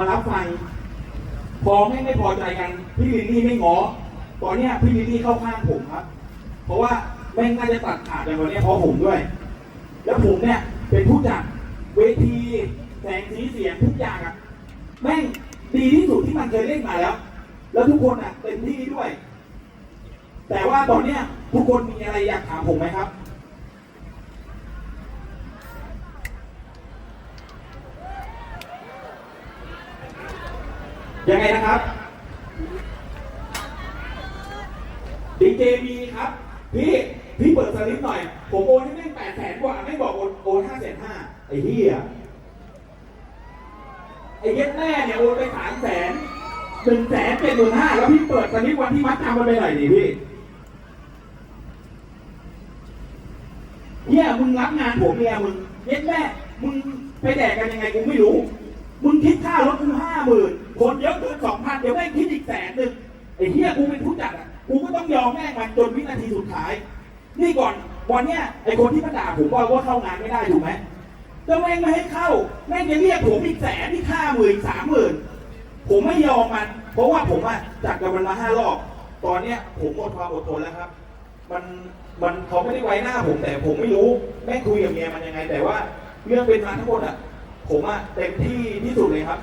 มารับฟังพอไม่ไม่พอใจกัน พี่ลิลลี่ไม่งอตอนเนี้ยพี่ลิลลี่เข้าข้างผมครับ เพราะว่าแม่งน่าจะตัดขาดกันวันเนี้ยเพราะผมด้วย แล้วผมเนี่ยเป็นผู้จัดเวทีแสงสีเสียงทุกอย่างอะแม่งดีที่สุดที่มันเคยเล่นมาแล้ว แล้วทุกคนอะเต็มที่ด้วย แต่ว่าตอนเนี้ยทุกคนมีอะไรอยากถามผมไหมครับ ยังไงนะครับดีเจมีครับ พี่พี่เปิดสลิปหน่อย ผมโอนให้แม่งแปดแสนกว่าไม่บอกโอนโอนห้าแสนห้าไอ้เหี้ยไอ้เย็ดแม่เนี่ยโอนไปสามแสนหนึ่งแสนเป็นหมื่นห้าแล้วพี่เปิดสลิปวันที่มัดจำมันไปหน่อยดิพี่เหี้ยมึงรับงานผมเนี่ยมึงเย็ดแม่มึงไปแดกกันยังไงกูไม่รู้ มึงคิด ดี๋ยวแม่งคิดอีกแสนหนึ่งไอ้เหี้ยกูเป็นผู้จัดอะกูก็ต้องยอมแม่งมันจนวินาทีสุดท้าย นี่ก่อนวันเนี้ยไอ้คนที่มาด่าผมว่าว่าเข้างานไม่ได้ถูกไหมแล้วแม่งไม่ให้เข้า แม่งจะเรียกผมอีกแสนที่ค่าหมื่นสามหมื่นผมไม่ยอมมัน เพราะว่าผมอะจัดกับมันมาห้ารอบ ตอนเนี้ยผมหมดความอดทนแล้วครับ มันมันเขาไม่ได้ไว้หน้าผมแต่ผมไม่รู้แม่งคุยกับเมียมันยังไง แต่ว่าเรื่องเป็นมาทั้งหมดอะ ผมอะเต็มที่ที่สุดเลยครับ